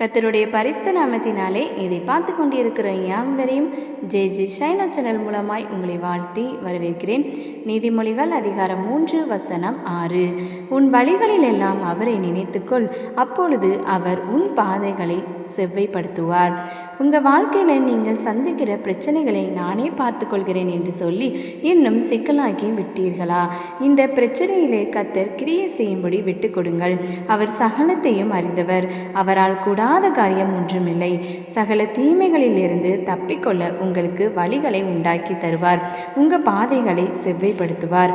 கத்தருடைய பரிசுத்த நாமத்தினாலே இதை பார்த்து கொண்டிருக்கிற யாவரையும் ஜே ஜே ஷைனா சேனல் மூலமாய் உங்களை வாழ்த்தி வரவேற்கிறேன். நீதிமொழிகள் அதிகாரம் மூன்று வசனம் ஆறு. உன் வழிகளில் எல்லாம் அவரை நினைத்துக்கொள். அப்பொழுது அவர் உன் பாதைகளை செவ்வைப்படுத்துவார். உங்கள் வாழ்க்கையில் நீங்கள் சந்திக்கிற பிரச்சனைகளை நானே பார்த்து கொள்கிறேன் என்று சொல்லி இன்னும் சிக்கலாக்கி விட்டீர்களா? இந்த பிரச்சனையிலே கத்தர் கிரியை செய்யும்படி விட்டு கொடுங்கள். அவர் சகலத்தையும் அறிந்தவர். அவரால் கூடாத காரியம் ஒன்றுமில்லை. சகல தீமைகளிலிருந்து தப்பிக்கொள்ள உங்களுக்கு வழிகளை உண்டாக்கி தருவார். உங்கள் பாதைகளை செவ்வைப்படுத்துவார்.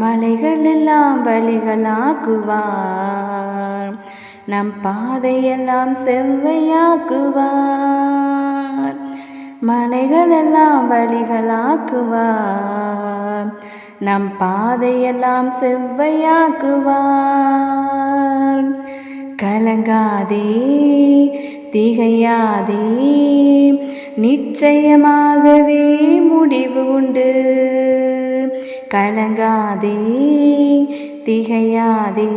மலைகளெல்லாம் வழிகளாக்குவார். நம் பாதையெல்லாம் செவ்வையாக்குவார். மலைகளெல்லாம் வழிகளாக்குவார். நம் பாதையெல்லாம் செவ்வையாக்குவார். கலங்காதே திகையாதே நிச்சயமாகவே முடிவு உண்டு. கலங்காதே திகையாதே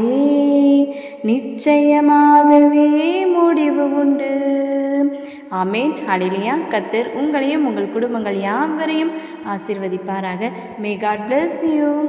நிச்சயமாகவே முடிவு உண்டு. ஆமேன். அடிலியா கத்தர் உங்களையும் உங்கள் குடும்பங்கள் யாவரையும் ஆசிர்வதிப்பாராக. May God bless you